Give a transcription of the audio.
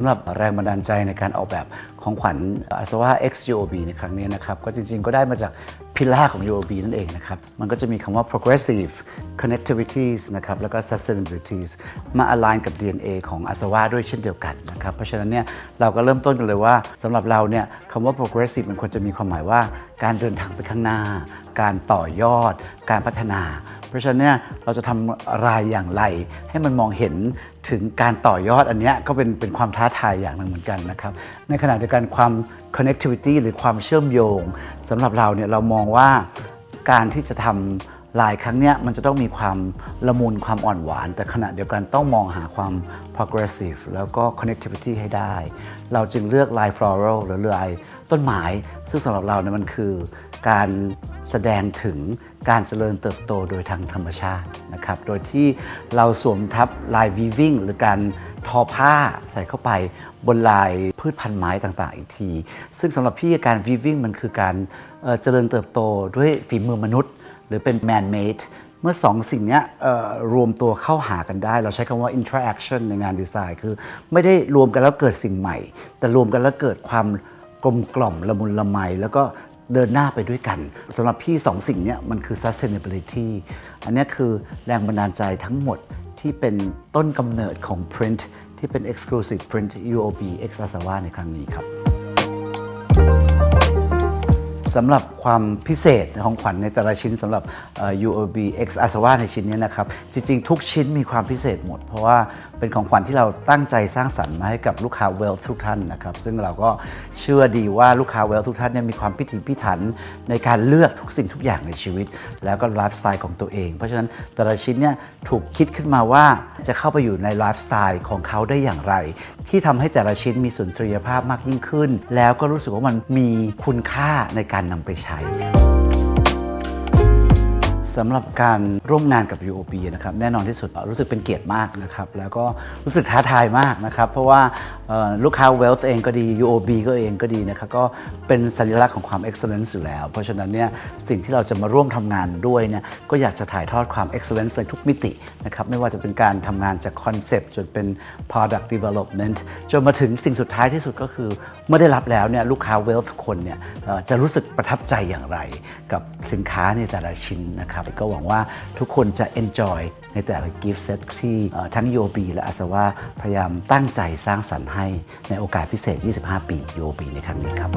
ำหรับแรงบันดาลใจในการออกแบบของขวัญอาสวา X UOB ในครั้งนี้นะครับ ก็จริงๆก็ได้มาจากพิล่าของ UOB นั่นเองนะครับ มันก็จะมีคำว่า progressive connectivities นะครับ แล้วก็ sustainabilities มา align กับ DNA ของอาสวาด้วยเช่นเดียวกันนะครับ เพราะฉะนั้นเนี่ยเราก็เริ่มต้นกันเลยว่าสำหรับเราเนี่ยคำว่า progressive มันควรจะมีความหมายว่า การเดินทางไปข้างหน้า การต่อยอด การพัฒนา ราะฉะนั้นเนี่ยเราจะทำรายอย่างไร ให้มันมองเห็นถึงการต่อยอดอันเนี้ยก็เป็นเป็นความท้าทายอย่างหนึ่งเหมือนกันนะครับ ในขณะเดียวกันความ connectivity หรือความเชื่อมโยงสำหรับเราเนี่ยเรามองว่าการที่จะทำ ลายครั้งเนี้ยมันจะต้องมีความละมุนความอ่อนหวาน แต่ขณะเดียวกันต้องมองหาความ progressive แล้วก็ connectivity ให้ได้ เราจึงเลือกลาย floral หรือลายต้นไม้ซึ่งสำหรับเราเนี่ยมันคือการแสดงถึงการเจริญเติบโตโดยทางธรรมชาตินะครับ โดยที่เราสวมทับลาย weaving หรือการทอผ้าใส่เข้าไปบนลายพืชพันธุ์ไม้ต่างๆ อีกที ซึ่งสำหรับพี่การ weaving มันคือการเอ่อเจริญเติบโตด้วยฝีมือมนุษย์ หรือเป็น man made เมื่อสองสิ่งนี้รวมตัวเข้าหากันได้ เราใช้คำว่า interaction ในงานดีไซน์ คือไม่ได้รวมกันแล้วเกิดสิ่งใหม่ แต่รวมกันแล้วเกิดความกลมกล่อมละมุนละไมแล้วก็เดินหน้าไปด้วยกันสำหรับพี่สองสิ่งนี้มันคือ sustainability อันนี้คือแรงบันดาลใจทั้งหมดที่เป็นต้นกำเนิดของ print ที่เป็น exclusive print UOB X Asawa ในครั้งนี้ครับ สำหรับความพิเศษของขวัญในแต่ละชิ้นสำหรับ UOB X Asawa ในชิ้นนี้นะครับ จริง ๆ ทุกชิ้นมีความพิเศษหมด เพราะว่า เป็นของขวัญที่เราตั้งใจสร้างสรรค์มาให้กับลูกค้า Wealth ทุกท่านนะครับซึ่งเราก็เชื่อดีว่าลูกค้า Wealth ทุกท่านเนี่ยมีความพิถีพิถันในการเลือกทุกสิ่งทุกอย่างในชีวิต แล้วก็ไลฟ์สไตล์ของตัวเอง เพราะฉะนั้นแต่ละชิ้นเนี่ยถูกคิดขึ้นมาว่าจะเข้าไปอยู่ในไลฟ์สไตล์ของเขาได้อย่างไร ที่ทำให้แต่ละชิ้นมีสุนทรียภาพมากยิ่งขึ้น แล้วก็รู้สึกว่ามันมีคุณค่าในการนำไปใช้ สำหรับการร่วมงานกับ UOB นะครับแน่นอนที่สุดรู้สึกเป็นเกียรติมากนะครับแล้วก็รู้สึกท้าทายมากนะครับเพราะว่าลูกค้า Wealth เองก็ดี UOB ก็เองก็ดีนะครับก็เป็นสัญลักษณ์ของความ excellence อยู่แล้ว เพราะฉะนั้นเนี่ยสิ่งที่เราจะมาร่วมทำงานด้วยเนี่ยก็อยากจะถ่ายทอดความ excellence ในทุกมิตินะครับไม่ว่าจะเป็นการทำงานจากคอนเซปต์จนเป็น product development จนมาถึงสิ่งสุดท้ายที่สุดก็คือ เมื่อได้รับแล้วเนี่ยลูกค้า Wealth คนเนี่ยจะรู้สึกประทับใจอย่างไร กับสินค้าในแต่ละชิ้นนะครับายก็หวังว่าทุกคนจะ enjoy ในแต่ละ gift set ที่ทั้งอบีและอาสวะพยายามตั้งใจสร้างสรรค์ให้ในโอกาสพิเศษ 25 ปีอบีในครั้งนี้ครับ